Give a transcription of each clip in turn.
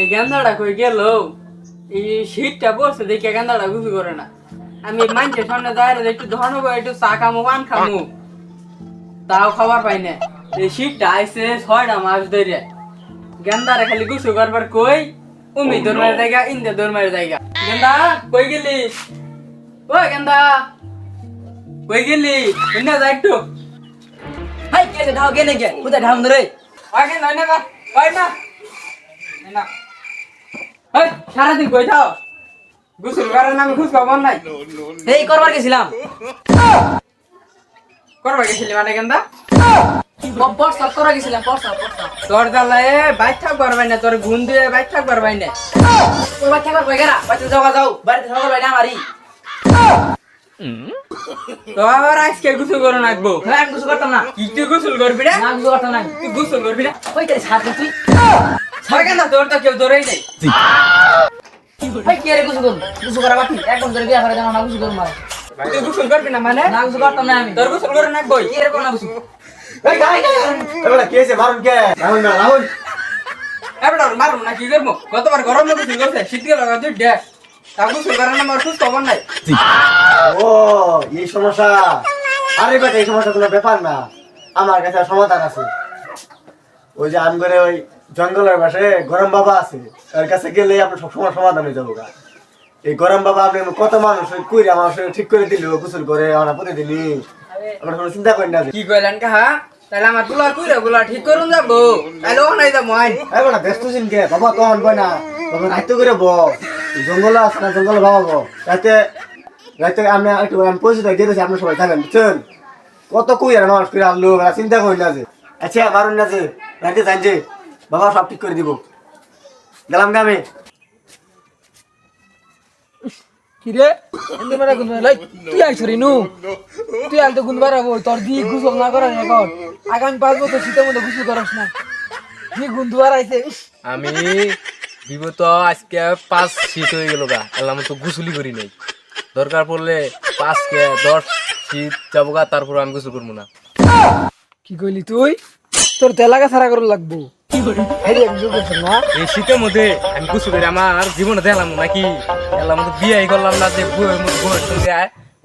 এই গেন্দাটা কই গেল? এই শীতটা পড়ছে দেখে গেন্দাটা গুছু করে না। আমি মানছে সামনে দাঁড়িয়ে একটু ধরনো একটু চা খামু পান খামু। তাও খাবার পাই না। এই শীতটা আইসে ছয়টা মাস ধরে গেন্দারে খালি গুছু করবার কই? উমি দরমার জায়গা ইন্দে দরমার জায়গা। গেন্দা কই গেলি? ওই গেন্দা। কই গেলি? ইন্দা যা একটু। হাই কে ঢাও কেনে কে কোথায় ঢাম রে ওই গেন্দা না ওই না না সারাদিন কই থাও গুছুল করার নামে খুশ খবর নাই এই করবার গেছিলাম। করবার গেছিলি মানে কেন্দা পরসাপ করা গেছিলাম পরসাপ পরসাপ তোর জ্বালায় বাইক থাক পারবাই না তোর ঘুম দিয়ে বাইক থাক পারবাই না বাইক বাচ্চা করব গেরা বাচ্চা যাওয়া যাও বাড়িতে সকাল না আমারই। তো আবার আজকে গুছু করে নাকবো হ্যাঁ কিছু করতাম না। কি তুই গুছুল করবি রে? না আমি কিছু করতাম না। তুই গুছুল করবি না ওই তাই সাথ তুই। ছয় গেন্দা তোর তো কেউ ধরেই নেই। ওই কে রে কিছু করব? কিছু করা বাকি? এক বছর বিয়া করে জানো না কিছু করব তুই গুছুল করবি না মানে? না কিছু করতাম না আমি। তোর গুছুল করে নাকবই কে রে না কিছু এই গাই এবারে কে আছে মারুন কে? রাহুল না রাহুল এবার মারুম না কি করব? গতবার গরম করছে লাগা তুই তা খুশ নাই। ও এই সমস্যা। আরে বেটা এই সমস্যা কোনো ব্যাপার না। আমার কাছে সমাধান আছে। ওই যে আমি করে ওই জঙ্গলের পাশে গরম বাবা আছে। ওর কাছে গেলে আপনার সবসময় সমাধান হয়ে যাব গা। এই গরম বাবা আপনি কত মানুষ ওই কুইরা মানুষ ঠিক করে দিল গোসল করে আমরা প্রতিদিনই। আমরা কোনো চিন্তা করি না কি কইলেন কাহা তাহলে আমার তুলা কুইরা গুলা ঠিক করুন যাব। তাহলে ও নাই যাব আইন। ব্যস্ত বাবা তখন বই না। তখন রাইতে করে ব জঙ্গলে আছে না জঙ্গলে বাবা ব রাতে রাতে আমি একটু আমি পয়সা দিয়ে দিয়েছি আপনার সবাই থাকেন বুঝছেন? কত কুই আর মানুষ করে আনলো চিন্তা করি না যে। আচ্ছা মারুন না যে রাতে যান যে বাবা সব ঠিক করে দিব। গেলাম গে আমি। কিরে? মেরা লাই তুই আইছ রে নু? তুই আলতে গুন বাড়াবো তোর দি গুসল না করা। এখন আগামী পাঁচ বছর শীতের মধ্যে গুসল করাস না। কি আইছে আমি বিগত আজকে পাঁচ শীত হয়ে গেল গা। তো গুসুলি করি নাই। দরকার পড়লে পাঁচ কে দশ শীত যাব গা তারপর আমি গোসল করব না। কি কইলি তুই? তোর তেলাগা সারা করে লাগবো। এই শীতের মধ্যে আমি করি আমার জীবনে দেখলাম নাকি? এলাম তো বিয়ে করলাম না যে বউয়ের মধ্যে বউয়ের সঙ্গে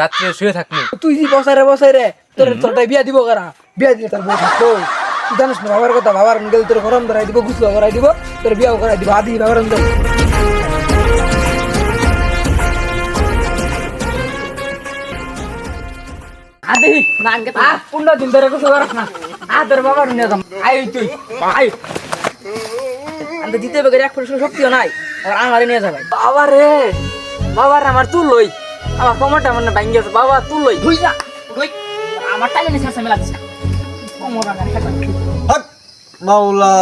রাত্রে শুয়ে থাকব। তুই বসাই রে বসাই রে তোর তোরটাই বিয়া দিব কারা? বিয়া দিলে তোর বউ থাকতো জানিস না বাবার কথা বাবার গেলে তোর গরম ধরাই দিব গুসল করাই দিব তোর বিয়াও করাই দিব আদি বাবার আদি না আনকে আ পনেরো দিন ধরে গুছু করাস না। আ বাবার নিয়ে যাম। আই তুই আই আমি দিতে হবে এক শক্তিও নাই আর আমারই নিয়ে যাবে। বাবা রে বাবার আমার তুল লই। আমার কমরটা আমার ভাঙ্গি বাবা তুল লই। বুঝ না ওই আমার টাইলে নিয়ে শেষ হক মাওলা।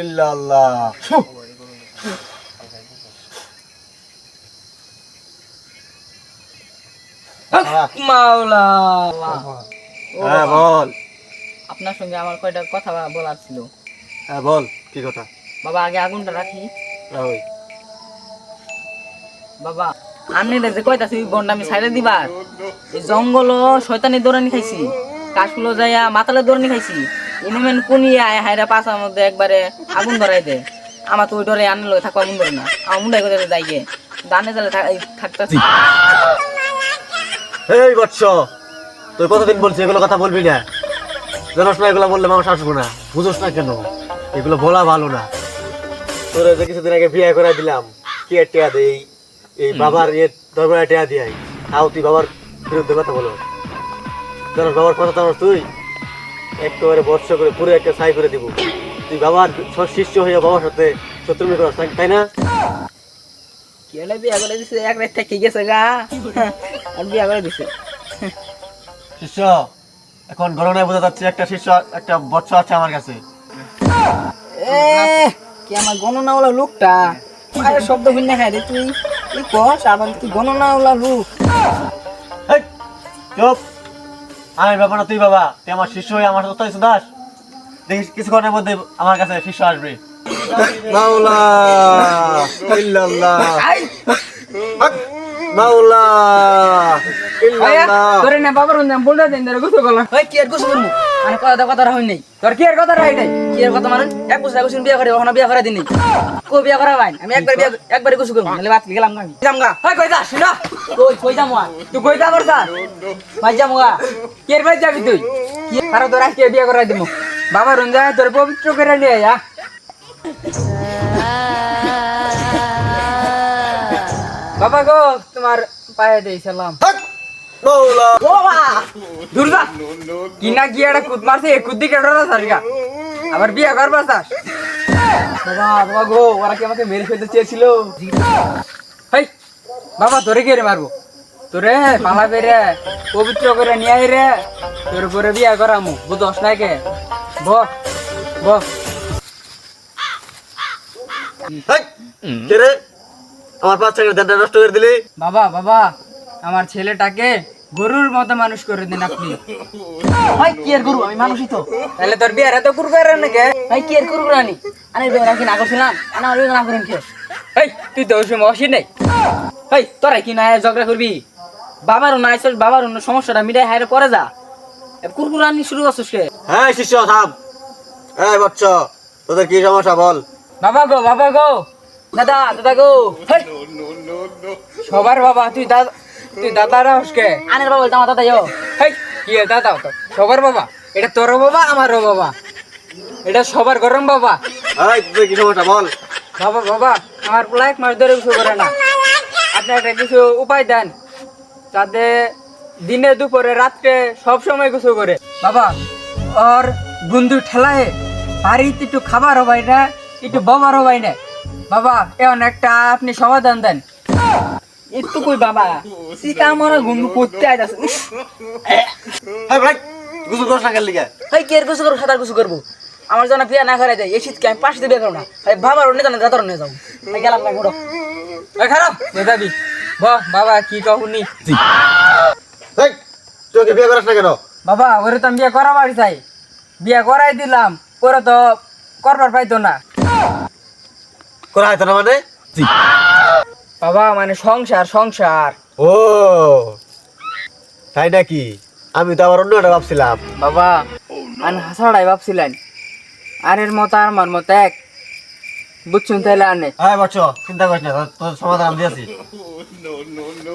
ইল্লাল্লাহ। ফুহ। মাওলা। হ্যাঁ বল। আপনার সঙ্গে আমার কয়টা কথা বলার ছিল? হ্যাঁ বল কি কথা? বাবা আগে আগুনটা রাখি। ওই। বাবা আমি যে কয়তাছি বন্ডা আমি সাইডে দিবার। এই জঙ্গল শয়তানি দৌড়ানি খাইছি। কাশফুলো যাইয়া মাতালে দৌড়ানি খাইছি। ইনিমেন কোনি আয় হাইরা পাশার মধ্যে একবারে আগুন ধরাই দে। আমার তো ওই ডরে আনলে লগে থাকো আগুন ধরে না। আমার মুন্ডাই করে যাই গে দানে জালে থাকতেছি। এই বৎস তুই কতদিন বলছি এগুলো কথা বলবি না। জানোস না এগুলো বললে মানুষ আসব না। বুঝোস না কেন? এগুলো বলা ভালো না। তোর যে কিছুদিন আগে বিয়ে করে দিলাম কি টেয়া দেই? এই বাবার ইয়ে দরবারে টেয়া দিয়াই। তাও তুই বাবার বিরুদ্ধে কথা বলো। জানোস বাবার কথা জানোস তুই। একেবারে বর্ষ করে পুরো একটা ছাই করে দিব। তুই বাবার শিষ্য হয়ে বাবার সাথে শত্রুমি করাস তাই না? কি হলে বিয়া করে দিছে? এক রাত থেকে গেছে গা। আর বিয়া করে দিছে। শিষ্য এখন গণনায় বোঝা যাচ্ছে একটা শিষ্য একটা বৎস আছে আমার কাছে। এ কি আমার গণনাওয়ালা লোকটা? মায়ের শব্দ ভিন্ন খাই রে তুই। তুই কস? আবার তুই গণনাওয়ালা লোক? চুপ। আমি বাবা না তুই বাবা। তুই আমার শিষ্য হয়ে আমার সাথে তথ্য দাস দেখিস কিছুক্ষণের মধ্যে আমার কাছে শিষ্য আসবে। মাওলা ইল্লাল্লাহ। মাওলা! আয়া ইল্লাল্লাহ! তোরে না বাবার নাম বলতে দিন ধরে গুছু করলাম। ওই কি আর গোসল করব? মানে কথা নাই। তোর কি কথা নাই? কি কথা মানে এক বছর এক বছর বিয়ে করে ওখানে বিয়ে করে দিনি কো বিয়ে করা ভাই আমি একবার বিয়ে বাদ গেলাম না আমি। জামগা হাই কই যাস? না। কই কই যাব আর? তুই কই যা করছা ভাই গা। কি ভাই যাবি তুই? কি আর তোর আজকে বিয়ে করাই দিমু বাবা রঞ্জা তোর পবিত্র করে নিয়ে যা বাবা গো তোমার পায়ে দেই সালাম মৌলা দুর্গা কি না একটা কুদ মারছে এই কুদ্দি কেটে আবার বিয়ে করবা বাবা বাবা গো ওরা কি আমাকে মেরে ফেলতে চেয়েছিল? হেই বাবা তোরে কে রে মারবো? তোরে পালা বেরে পবিত্র করে নিয়ে আই রে। তোর পরে বিয়ে করামু বুঝস না কে ব ব। কে রে? আমার পাঁচ টাকার ধানটা নষ্ট করে দিলে? বাবা বাবা আমার ছেলেটাকে গরুর মতো মানুষ করে দিন আপনি। ভাই কি এর গরু? আমি মানুষই তো। তাহলে তোর বিয়ে এত কুরবে রে নাকি? ভাই কি এর গরু রানি? আরে বিয়ে নাকি না করছিলাম। আমার না করেন কে? এই তুই তো ওই সময় অসি নাই। এই তোরা কি না ঝগড়া করবি? বাবার না আইসস বাবার অন্য সমস্যাটা মিটাই হাইরে পরে যা। কুরকুর আনি শুরু করছিস কে? হ্যাঁ শিষ্য থাম। এই বচ্চ তোদের কি সমস্যা বল? বাবা গো বাবা গো। দাদা দাদা গো। সবার বাবা তুই দাদা তুই দাদারা হসকে? আনের বাবা বলতে আমার দাদা ইয়ো। হেই কি দাদা তো। সবার বাবা। এটা তোরও বাবা আমারও বাবা। এটা সবার গরম বাবা। এই তোদের কি সমস্যা? বল। বাবা বাবা আমার পোলা এক মাস ধরে কিছু করে না। আপনি একটা কিছু উপায় দেন যাতে দিনে দুপুরে রাত্রে সব সময় কিছু করে। বাবা ওর বন্ধু ঠেলায় বাড়িতে একটু খাবার হবাই না একটু বাবার হবাই না। বাবা এমন একটা আপনি সমাধান দেন। একটু কই বাবা সিকা মরা ঘুম করতে আইতাছে হ্যাঁ ভাই গুজু করছ না কেন লিগে? ভাই কি এর কিছু করব সাঁতার কিছু করব? আমার জন্য বিয়ে না করে দেয় এই শীতকে আমি পাশে বিয়ে করব না। ভাই বাবার অন্য জানা দাদার নিয়ে যাব। ভাই গেলাম না ঘুরো। ওই খারাপ। মেধাবি বাহ বাবা কি কহুনি। এই তুই ওকে বিয়ে করিস না কেন? বাবা ওরে তো আমি বিয়ে করাবার চাই। বিয়ে করাই দিলাম ওরে তো করবার পাইতো না। করা হয়তো না মানে? বাবা মানে সংসার সংসার। ও তাই নাকি? আমি তো আবার অন্য একটা ভাবছিলাম। বাবা আমি হাসাড়াই ভাবছিলেন। আর এর মতো আর আমার মতো এক। বুঝছুন তাহলে আনে হ্যাঁ বচ্চ চিন্তা করিস না তোর- সমাধান আমি দিয়েছি।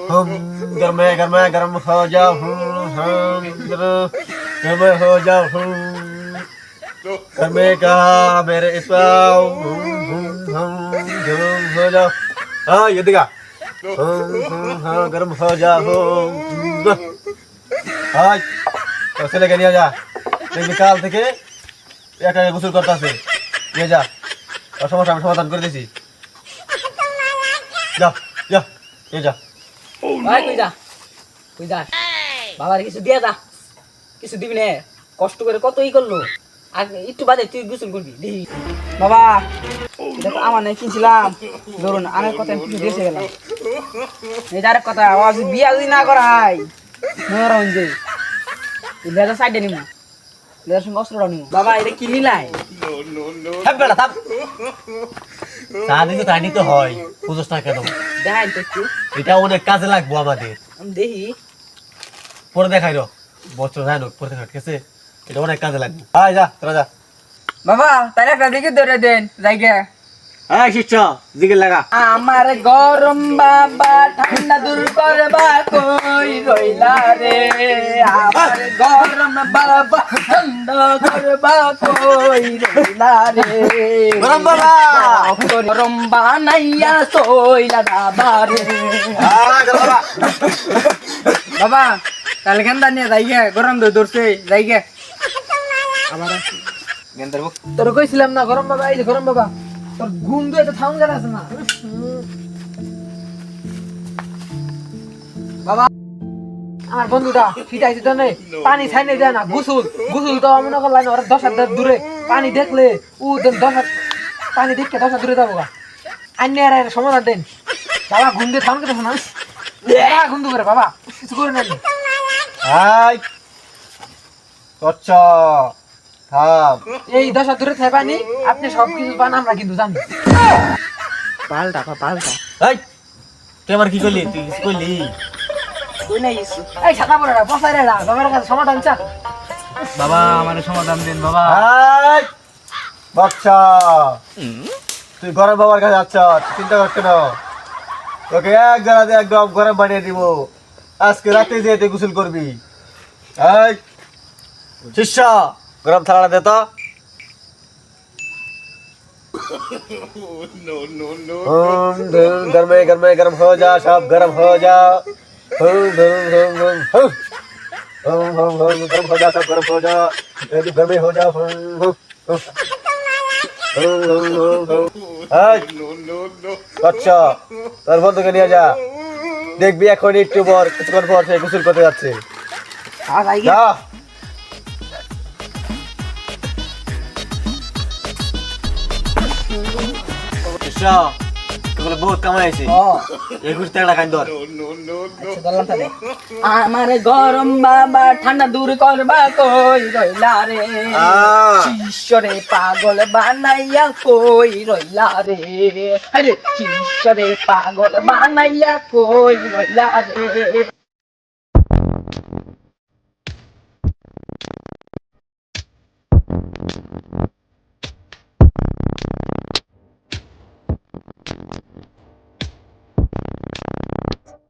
হুম গরমে গরমে গরম হো যাও হুম হুম গরমে হো যাও হুম। গরমে कहा मेरे इस्पाओ হুম হুম হুম গরম হো যাও হ্যাঁ ये दिखा হুম হুম হ্যাঁ গরম হো যাও হুম হাই তো ছেলেকে নিয়ে যা দেখবি কাল থেকে একটা গোসল করতে আছে নিয়ে যা ওর সমস্যা আমি সমাধান করে দিয়েছি যা যা নিয়ে যা ভাই কই যা কই যা বাবার কিছু দিয়ে যা কিছু দিবি না কষ্ট করে কত ই করলো আর একটু বাদে তুই গোসল করবি দেখি বাবা এটা তো আমার নাই কিনছিলাম। ধরুন আরেক কথা আমি কিছু দিয়েছে গেলাম। এই আরেক কথা বিয়া যদি না করা হয় মনে রাখুন যে লেজার সাইডে নিমু। লেজার সঙ্গে অস্ত্রটা নিমু। বাবা এটা কি নিলাই? তা দিতে নিতে হয়। দেখাই তো একটু। এটা অনেক কাজে লাগবো আমাদের। আমি দেখি। পরে দেখাই রো। বছর যায় পরে দেখা ঠিক আছে? এটা অনেক কাজে লাগবে। আয় যা তোরা যা। বাবা তাহলে একটা দিকে ধরে দেন জায়গা। হ্যাঁ শিষ্য দিকে লাগা। আমার গরম বাবা ঠান্ডা দূর করবা কই রইলা রে? আমার গরম বাবা ঠান্ডা করবা কই রইলা রে? গরম বাবা! গরম বানাইয়া সইলা বাবা রে। বাবা! কেন্দা নিয়ে জায়গা গরম তো ধরছে জায়গা গেন্দার মুখ তোর কইছিলাম না গরম বাবা এই যে গরম বাবা তোর ঘুম দিয়ে তো থাম জানা আছে না। বাবা আমার বন্ধুটা ফিটাইছে নেই পানি ছাইনে দেয় না গুসুল গুসুল তো মনে করলাম ওরা দশ হাত দূরে পানি দেখলে ও দেন দশ হাত পানি দেখে দশ হাত দূরে যাব গা। আন্য আর সমাধান দেন। বাবা ঘুম দিয়ে থাম কেটে না? বাবা ঘুম করে বাবা কিছু করে নেন থাম এই দশ দূরে থাকে পানি আপনি সব কিছু পান আমরা কিন্তু জানি। পাল্টা পা পাল্টা। এই তুই আমার কি করলি? তুই কিছু করলি? কই এই সাদা পড়া বসাই রে বাবার কাছে সমাধান চা বাবা আমার সমাধান দিন বাবা। বাচ্চা। তুই গরম বাবার কাছে যাচ্ছ চিন্তা করতে না তোকে এক জায়গাতে একদম গরম বানিয়ে দিব। আজকে রাতে যেয়ে তুই গোসল করবি। এই শিষ্য। গরম থালা দে তো हम धुम गर्मे गर्मे गर्म हो जा सब गर्म हो जा हम धुम धुम धुम हम हम हम हम गर्म हो जा सब गर्म हो जा ये गर्मे हो जा हम हम हम हम हम हम আচ্ছা তোর বন্ধুকে নিয়ে যা দেখবি এখন একটু পর কিছুক্ষণ পর সে গোসল করতে যাচ্ছে আর শিষ্য এগুলো বহুত কামাইছে। একুশ টাকা কাইন ধর। আমার গরম বাবা ঠান্ডা দূর করবা কই রইলা রে? আহ। পাগল বানাইয়া কই রইলা রে? আরে শিষ্যরে পাগল বানাইয়া কই রইলা রে?